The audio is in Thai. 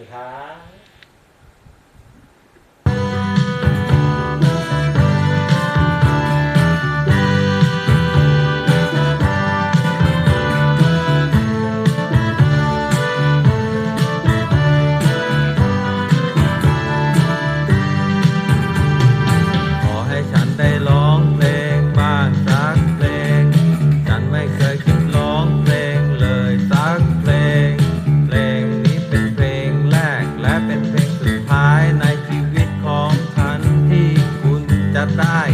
ดีครับ Bye.